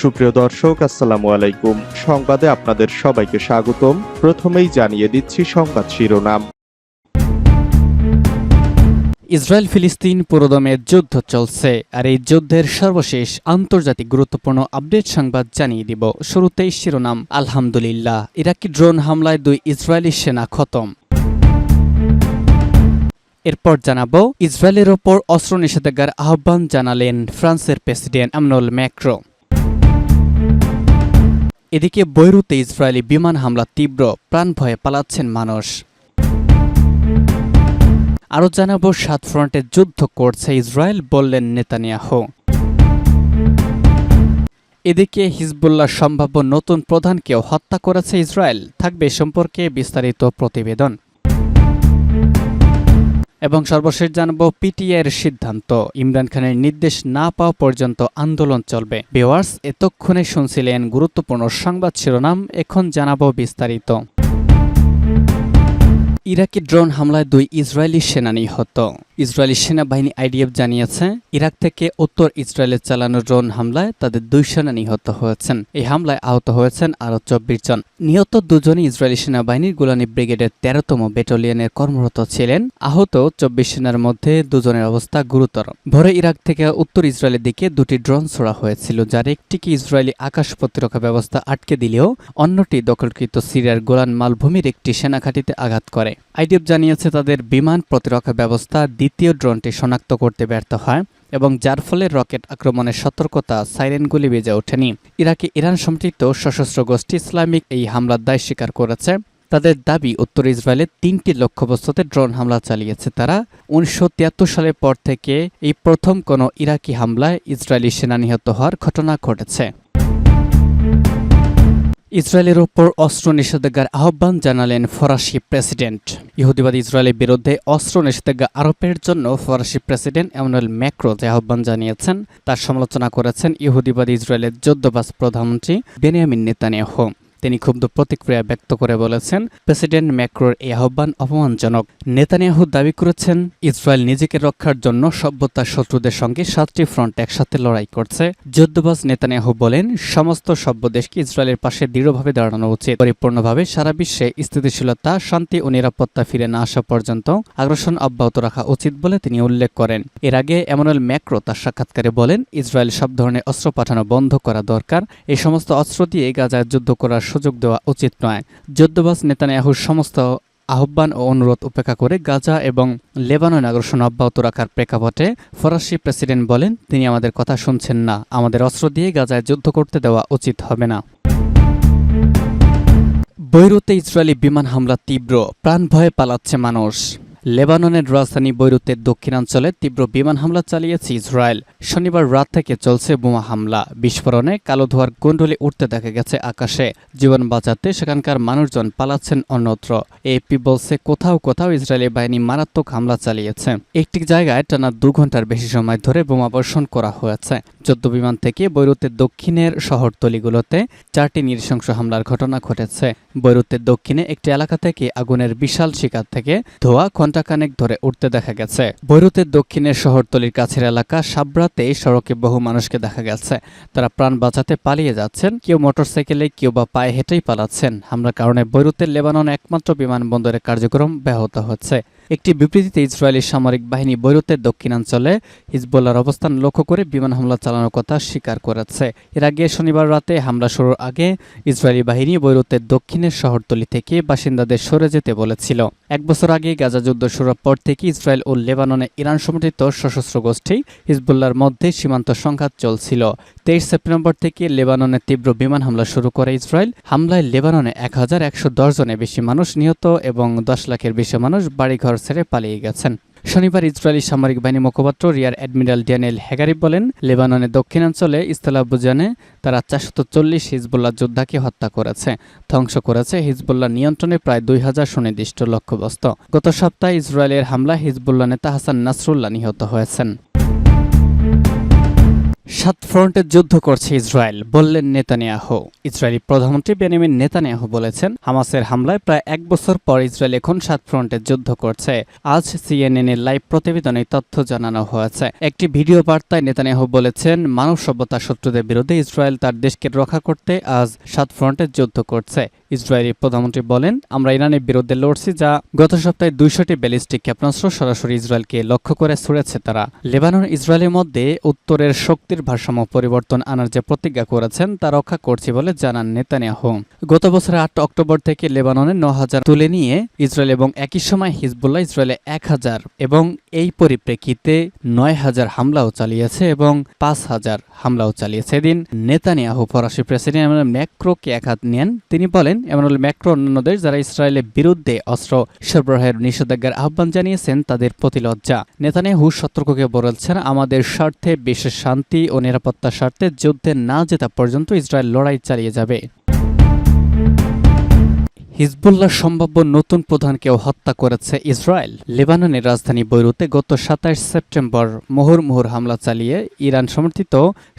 সুপ্রিয় দর্শক, আসসালামু আলাইকুম। সংবাদে আপনাদের সবাইকে স্বাগতম। প্রথমেই জানিয়ে দিচ্ছি সংবাদ শিরোনাম। ইসরায়েল ফিলিস্তিন পুরোদমে যুদ্ধ চলছে, আর এই যুদ্ধের সর্বশেষ আন্তর্জাতিক গুরুত্বপূর্ণ আপডেট সংবাদ জানিয়ে দিব। শুরুতেই শিরোনাম, আলহামদুলিল্লাহ, ইরাকি ড্রোন হামলায় দুই ইসরায়েলি সেনা খতম। এরপর জানাব, ইসরায়েলের ওপর অস্ত্র নিষেধাজ্ঞার আহ্বান জানালেন ফ্রান্সের প্রেসিডেন্ট আমনুল ম্যাক্রো। এদিকে বৈরুতে ইসরায়েলি বিমান হামলা তীব্র প্রাণ ভয়ে পালাচ্ছেন মানুষ। আরও জানাব, সাত ফ্রন্টে যুদ্ধ করছে ইসরায়েল, বললেন নেতানিয়াহু। এদিকে হিজবুল্লাহ সম্ভাব্য নতুন প্রধানকেও হত্যা করেছে ইসরায়েল। থাকবে সম্পর্কে বিস্তারিত প্রতিবেদন। এবং সর্বশেষ জানাব এর সিদ্ধান্ত। ইমরান খানের নির্দেশ না পাওয়া পর্যন্ত আন্দোলন চলবে। বেওয়ার্স এতক্ষণে শুনছিলেন গুরুত্বপূর্ণ সংবাদ শিরোনাম, এখন জানাব বিস্তারিত। ইরাকি ড্রোন হামলায় দুই ইসরায়েলি সেনা নিহত। ইসরায়েলি সেনাবাহিনী আইডিএফ জানিয়েছে, ইরাক থেকে উত্তর ইসরায়েলে চালানো ড্রোন হামলায় তাদের দুই সেনা নিহত হয়েছেন। এই হামলায় আহত হয়েছেন আরও চব্বিশ জন। নিহত দুজনই ইসরায়েলি সেনাবাহিনীর গোলানি ব্রিগেডের তেরোতম ব্যাটালিয়নের কর্মরত ছিলেন। আহত চব্বিশ সেনার মধ্যে দুজনের অবস্থা গুরুতর। ভোরে ইরাক থেকে উত্তর ইসরায়েলের দিকে দুটি ড্রোন ছোড়া হয়েছিল, যার একটিকে ইসরায়েলি আকাশ প্রতিরক্ষা ব্যবস্থা আটকে দিলেও অন্যটি দখলকৃত সিরিয়ার গোলান মালভূমির একটি সেনাঘাঁটিতে আঘাত করে। আইডিএফ জানিয়েছে তাদের বিমান প্রতিরক্ষা ব্যবস্থা দ্বিতীয় ড্রোনটি শনাক্ত করতে ব্যর্থ হয় এবং যার ফলে রকেট আক্রমণের সতর্কতা সাইরেনগুলি বেজে ওঠেনি। ইরাকে ইরান সমর্থিত সশস্ত্র গোষ্ঠী ইসলামিক এই হামলার দায় স্বীকার করেছে। তাদের দাবি, উত্তর ইসরায়েলের তিনটি লক্ষ্যবস্তুতে ড্রোন হামলা চালিয়েছে তারা। উনিশশো তিয়াত্তর সালের পর থেকে এই প্রথম কোনো ইরাকি হামলায় ইসরায়েলি সেনা নিহত হওয়ার ঘটনা ঘটেছে। ইসরায়েলের ওপর অস্ত্র নিষেধাজ্ঞার আহ্বান জানালেন ফরাসি প্রেসিডেন্ট। ইহুদিবাদ ইসরায়েলের বিরুদ্ধে অস্ত্র নিষেধাজ্ঞা আরোপের জন্য ফরাসি প্রেসিডেন্ট এমানুয়েল ম্যাক্রো যে আহ্বান জানিয়েছেন, তার সমালোচনা করেছেন ইহুদিবাদ ইসরায়েলের যুদ্ধবাস প্রধানমন্ত্রী বেনিয়ামিন নেতানিয়াহু। তিনি ক্ষুব্ধ প্রতিক্রিয়া ব্যক্ত করে বলেছেন, প্রেসিডেন্ট ম্যাক্রোর এই আহ্বান অপমানজনক। নেতানিয়াহু দাবি করেছেন, ইসরায়েল নিজেকে রক্ষার জন্য সভ্যতার শত্রুদের সঙ্গে সাতটি ফ্রন্ট একসাথে লড়াই করছে। যুদ্ধবাজ নেতানিয়াহু বলেন, সমস্ত সভ্য দেশকে ইসরায়েলের পাশে দৃঢ়ভাবে দাঁড়ানো উচিত। পরিপূর্ণভাবে সারা বিশ্বে স্থিতিশীলতা, শান্তি ও নিরাপত্তা ফিরে না আসা পর্যন্ত আগ্রাসন অব্যাহত রাখা উচিত বলে তিনি উল্লেখ করেন। এর আগে এমানুয়েল ম্যাক্রো তার সাক্ষাৎকারে বলেন, ইসরায়েল সব ধরনের অস্ত্র পাঠানো বন্ধ করা দরকার। এই সমস্ত অস্ত্র দিয়ে গাজায় যুদ্ধ করার সুযোগ দেওয়া উচিত নয়। যুদ্ধবাজ নেতানিয়াহুর সমস্ত আহ্বান ও অনুরোধ উপেক্ষা করে গাজা এবং লেবানন আগ্রাসন অব্যাহত রাখার প্রেক্ষাপটে ফরাসি প্রেসিডেন্ট বলেন, তিনি আমাদের কথা শুনছেন না। আমাদের অস্ত্র দিয়ে গাজায় যুদ্ধ করতে দেওয়া উচিত হবে না। বৈরুতে ইসরায়েলি বিমান হামলা তীব্র, প্রাণ ভয়ে পালাচ্ছে মানুষ। লেবাননের রাজধানী বৈরুতের দক্ষিণাঞ্চলে তীব্র বিমান হামলা চালিয়েছে ইসরায়েল। শনিবার রাত থেকে চলছে বোমা হামলা। বিস্ফোরণে কালো ধোয়ার কুণ্ডলি উঠতে দেখা গেছে আকাশে। জীবন বাঁচাতে সেখানকার মানুষজন পালাচ্ছেন অন্যত্র। এপি বলছে কোথাও কোথাও ইসরায়েলি বাহিনী মারাত্মক হামলা চালিয়েছে। একটি জায়গায় টানা দু ঘণ্টার বেশি সময় ধরে বোমা বর্ষণ করা হয়েছে। যুদ্ধ বিমান থেকে বৈরুতের দক্ষিণের শহরতলিগুলোতে চারটি নৃশংস হামলার ঘটনা ঘটেছে। বৈরুতের দক্ষিণে একটি এলাকা থেকে আগুনের বিশাল শিকার থেকে ধোয়া ঘণ্টাখানেক ধরে উঠতে দেখা গেছে। বৈরুতের দক্ষিণের শহরতলির কাছের এলাকা সাবরাতে সড়কে বহু মানুষকে দেখা গেছে। তারা প্রাণ বাঁচাতে পালিয়ে যাচ্ছেন, কেউ মোটরসাইকেলে, কেউ বা পায়ে হেঁটেই পালাচ্ছেন। হামলার কারণে বৈরুতের লেবানন একমাত্র বিমানবন্দরের কার্যক্রম ব্যাহত হচ্ছে। একটি বিবৃতিতে ইসরায়েলি সামরিক বাহিনী বৈরুতের দক্ষিণাঞ্চলে হিজবুল্লার অবস্থান লক্ষ্য করে বিমান হামলা চালানোর কথা স্বীকার করেছে। এর আগে শনিবার রাতে হামলা শুরুর আগে ইসরায়েলি বাহিনী বৈরুতের দক্ষিণের শহরতলি থেকে বাসিন্দাদের সরে যেতে বলেছিল। এক বছর আগে গাজা যুদ্ধ শুরুর পর থেকে ইসরায়েল ও লেবাননে ইরান সমর্থিত সশস্ত্র গোষ্ঠী হিজবুল্লার মধ্যে সীমান্ত সংঘাত চলছিল। তেইশ সেপ্টেম্বর থেকে লেবাননে তীব্র বিমান হামলা শুরু করে ইসরায়েল। হামলায় লেবাননে এক হাজার একশো দশ জনের বেশি মানুষ নিহত এবং দশ লাখের বেশি মানুষ বাড়িঘর ছেড়ে পালিয়ে গেছেন। শনিবার ইসরায়েলি সামরিক বাহিনী মুখপাত্র রিয়ার অ্যাডমিরাল ড্যানিয়েল হেগারি বলেন লেবাননের দক্ষিণাঞ্চলে ইস্তালাবুজানে তারা চারশত চল্লিশ হিজবুল্লাহ যোদ্ধাকে হত্যা করেছে। ধ্বংস করেছে হিজবুল্লাহ নিয়ন্ত্রণে প্রায় দুই হাজার সুনির্দিষ্ট লক্ষ্যবস্ত। গত সপ্তাহে ইসরায়েলের হামলা হিজবুল্লাহ নেতা হাসান নাসরুল্লাহ নিহত হয়েছেন। সাত ফ্রন্টে যুদ্ধ করছে ইসরায়েল, বললেন নেতানিয়াহু। ইসরায়েলি প্রধানমন্ত্রী বেনিমিন নেতানিয়াহু বলেছেন, হামাসের হামলায় প্রায় এক বছর পর ইসরায়েল এখন সাত ফ্রন্টে যুদ্ধ করছে। আজ সিএনএন এর লাইভ প্রতিবেদনে তথ্য জানানো হয়েছে। একটি ভিডিও বার্তায় নেতানিয়াহু বলেছেন, মানব সভ্যতা শত্রুদের বিরুদ্ধে ইসরায়েল তার দেশকে রক্ষা করতে আজ সাত ফ্রন্টে যুদ্ধ করছে। ইসরায়েলি প্রধানমন্ত্রী বলেন, আমরা ইরানের বিরুদ্ধে লড়ছি যা গত সপ্তাহে দুইশোটি ব্যালিস্টিক ক্ষেপণাস্ত্র সরাসরি ইসরায়েলকে লক্ষ্য করে ছুড়েছে তারা। লেবানন, ইসরায়েলের মধ্যে উত্তরের শক্তির ভারসাম্য পরিবর্তন আনার যে প্রতিজ্ঞা করেছেন, তা রক্ষা করছি বলে জানান নেতানিয়াহু। গত বছরের আট অক্টোবর থেকে লেবাননে ন হাজার তুলে নিয়ে ইসরায়েল এবং একই সময় হিজবুল্লাহ ইসরায়েলে এক হাজার এবং এই পরিপ্রেক্ষিতে নয় হাজার হামলাও চালিয়েছে এবং পাঁচ হাজার হামলাও চালিয়েছে। এদিন নেতানিয়াহু ফরাসি প্রেসিডেন্ট এমানুয়েল ম্যাক্রোকে এক হাত নেন। তিনি বলেন, এমানুয়েল ম্যাক্রো অন্যান্য দেশ যারা ইসরায়েলের বিরুদ্ধে অস্ত্র সরবরাহের নিষেধাজ্ঞার আহ্বান জানিয়েছেন, তাদের প্রতি লজ্জা। নেতানিয়াহু সতর্ককে বলেছেন, আমাদের স্বার্থে বিশ্বের শান্তি ও নিরাপত্তার স্বার্থে যুদ্ধে না জেতা পর্যন্ত ইসরায়েল লড়াই চালিয়ে যাবে। হিজবুল্লাহ সম্ভাব্য নতুন প্রধানকেও হত্যা করেছে ইসরায়েল। লেবাননের রাজধানী বৈরুতে গত সাতাশ সেপ্টেম্বর মুহুর্মুহুর হামলা চালিয়ে ইরান সমর্থিত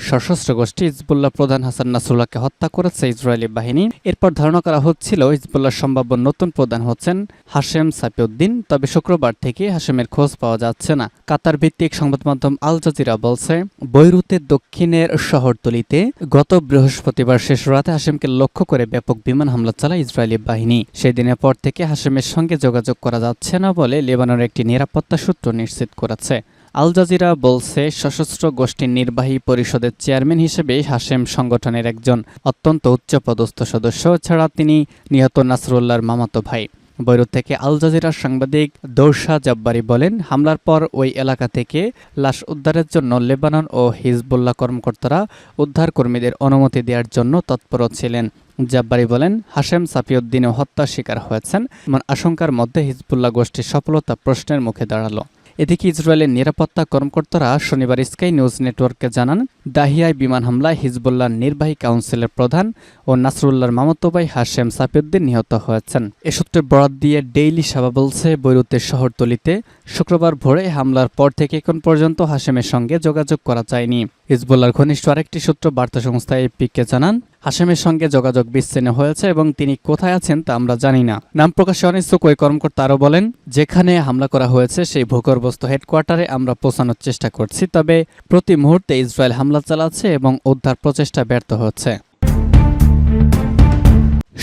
সশস্ত্র গোষ্ঠী হিজবুল্লাহ প্রধান হাসান নাসরুল্লাহকে হত্যা করেছে ইসরায়েলি বাহিনী। এরপর ধারণা করা হচ্ছিল, হিজবুল্লাহ সম্ভাব্য নতুন প্রধান হচ্ছেন হাশেম সাপিউদ্দিন তবে শুক্রবার থেকে হাশেমের খোঁজ পাওয়া যাচ্ছে না। কাতার ভিত্তিক সংবাদ মাধ্যম আল জাজিরা বলছে বৈরুতের দক্ষিণের শহরতলিতে গত বৃহস্পতিবার শেষ রাতে হাশেমকে লক্ষ্য করে ব্যাপক বিমান হামলা চালায় ইসরায়েলি বাহিনী। সেই দিনের পর থেকে হাশেমের সঙ্গে যোগাযোগ করা যাচ্ছে না বলে লেবাননের একটি নিরাপত্তা সূত্র নিশ্চিত করেছে। আল জাজিরা বলছে, সশস্ত্র গোষ্ঠীর নির্বাহী পরিষদের চেয়ারম্যান হিসেবে হাশেম সংগঠনের একজন অত্যন্ত উচ্চপদস্থ সদস্য ছাড়া তিনি নিহত নাসরুল্লাহর মামাতো ভাই। বৈরুত থেকে আল জাজিরার সাংবাদিক দৌসা জাব্বারি বলেন, হামলার পর ওই এলাকা থেকে লাশ উদ্ধারের জন্য লেবানন ও হিজবুল্লাহ কর্মকর্তারা উদ্ধার কর্মীদের অনুমতি দেওয়ার জন্য তৎপর ছিলেন। জাব্বারি বলেন, হাশেম সাফিউদ্দিনও হত্যার শিকার হয়েছেন, এমন আশঙ্কার মধ্যে হিজবুল্লাহ গোষ্ঠীর সফলতা প্রশ্নের মুখে দাঁড়াল। এদিকে ইসরায়েলের নিরাপত্তা কর্মকর্তারা শনিবার স্কাই নিউজ নেটওয়ার্ককে জানান, দাহিয়ায় বিমান হামলায় হিজবুল্লাহ নির্বাহী কাউন্সিলের প্রধান ও নাসরুল্লাহর মামতোবাই হাশেম সাফিউদ্দিন নিহত হয়েছেন। এ সূত্রে বরাত দিয়ে ডেইলি সাবা বলছে, বৈরুতের শহরতলিতে শুক্রবার ভোরে হামলার পর থেকে এখন পর্যন্ত হাশেমের সঙ্গে যোগাযোগ করা যায়নি। হিজবুল্লাহর ঘনিষ্ঠ আরেকটি সূত্র বার্তা সংস্থা এপিকে জানান হাশেমের সঙ্গে যোগাযোগ বিচ্ছিন্ন হয়েছে এবং তিনি কোথায় আছেন তা আমরা জানি না। নাম প্রকাশে অনিচ্ছুক ওই কর্মকর্তা আরও বলেন, যেখানে হামলা করা হয়েছে সেই ভূগর্ভস্থ হেডকোয়ার্টারে আমরা পৌঁছানোর চেষ্টা করছি, তবে প্রতি মুহূর্তে ইসরায়েল হামলা চালাচ্ছে এবং উদ্ধার প্রচেষ্টা ব্যর্থ হচ্ছে।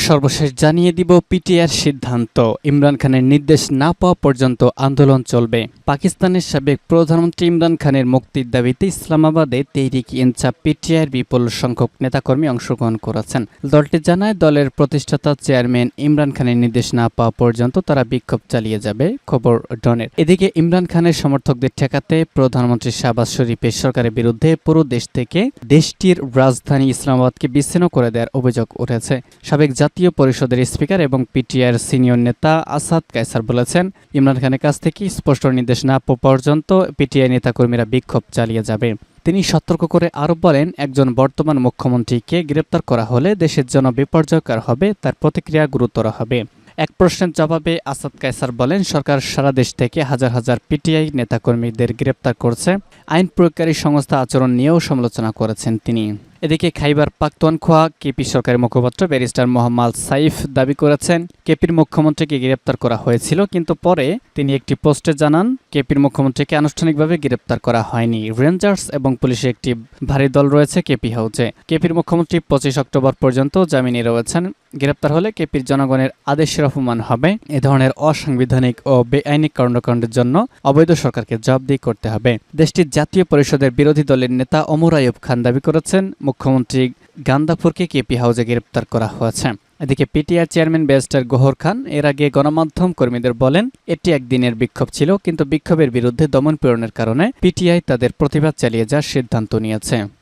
সর্বশেষ জানিয়ে দিব পিটিআর সিদ্ধান্ত। ইমরান খানের নির্দেশ না পাওয়া পর্যন্ত আন্দোলন চলবে। পাকিস্তানের সাবেক প্রধানমন্ত্রী ইমরান খানের মুক্তির দাবিতে ইসলামাবাদে তেহরিক ইনসাফ পিটিআইয়ের বিপুল সংখ্যক নেতাকর্মী অংশগ্রহণ করেছেন। দলটি জানায়, দলের প্রতিষ্ঠাতা চেয়ারম্যান ইমরান খানের নির্দেশ না পাওয়া পর্যন্ত তারা বিক্ষোভ চালিয়ে যাবে, খবর ডনের। এদিকে ইমরান খানের সমর্থকদের ঠেকাতে প্রধানমন্ত্রী শাহবাজ শরীফের সরকারের বিরুদ্ধে পুরো দেশ থেকে দেশটির রাজধানী ইসলামাবাদকে বিচ্ছিন্ন করে দেওয়ার অভিযোগ উঠেছে। সাবেক জাতীয় পরিষদের স্পিকার এবং পিটিআর সিনিয়র নেতা আসাদ কায়সার বলেছেন, ইমরান খানের কাছ থেকে স্পষ্ট নির্দেশ না পর্যন্ত পিটিআই নেতাকর্মীরা বিক্ষোভ চালিয়ে যাবে। তিনি সতর্ক করে আরও বলেন, একজন বর্তমান মুখ্যমন্ত্রীকে গ্রেপ্তার করা হলে দেশের জন্য বিপর্যয়কর হবে, তার প্রতিক্রিয়া গুরুতর হবে। এক প্রশ্নের জবাবে আসাদ কায়সার বলেন, সরকার সারা দেশ থেকে হাজার হাজার পিটিআই নেতাকর্মীদের গ্রেপ্তার করছে। আইন প্রয়োগকারী সংস্থা আচরণ নিয়েও সমালোচনা করেছেন তিনি। এদিকে খাইবার পাক্তনখোয়া কেপি সরকারের মুখপাত্র ব্যারিস্টার মোহাম্মদ সাইফ দাবি করেছেন, কেপির মুখ্যমন্ত্রীকে গ্রেপ্তার করা হয়েছিল, কিন্তু পরে তিনি একটি পোস্টে জানান, কেপির মুখ্যমন্ত্রীকে আনুষ্ঠানিকভাবে গ্রেপ্তার করা হয়নি। রেঞ্জার্স এবং পুলিশের একটি ভারী দল রয়েছে কেপি হাউজে কেপির মুখ্যমন্ত্রী পঁচিশ অক্টোবর পর্যন্ত জামিনে রয়েছেন। গ্রেপ্তার হলে কেপির জনগণের আদেশের অপমান হবে। এ ধরনের অসাংবিধানিক ও বেআইনি কর্মকাণ্ডের জন্য অবৈধ সরকারকে জবাবদিহি করতে হবে। দেশটির জাতীয় পরিষদের বিরোধী দলের নেতা ওমর আয়ুব খান দাবি করেছেন, মুখ্যমন্ত্রী গান্দাপুরকে কেপি হাউজে গ্রেপ্তার করা হয়েছে। এদিকে PTR chairman barrister Gohar Khan এর আগে গণমাধ্যম কর্মীদের বলেন, এটি একদিনের বিক্ষোভ ছিল, কিন্তু বিক্ষোভের বিরুদ্ধে দমন পীড়নের কারণে পিটিআই তাদের প্রতিবাদ চালিয়ে যাওয়ার সিদ্ধান্ত নিয়েছে।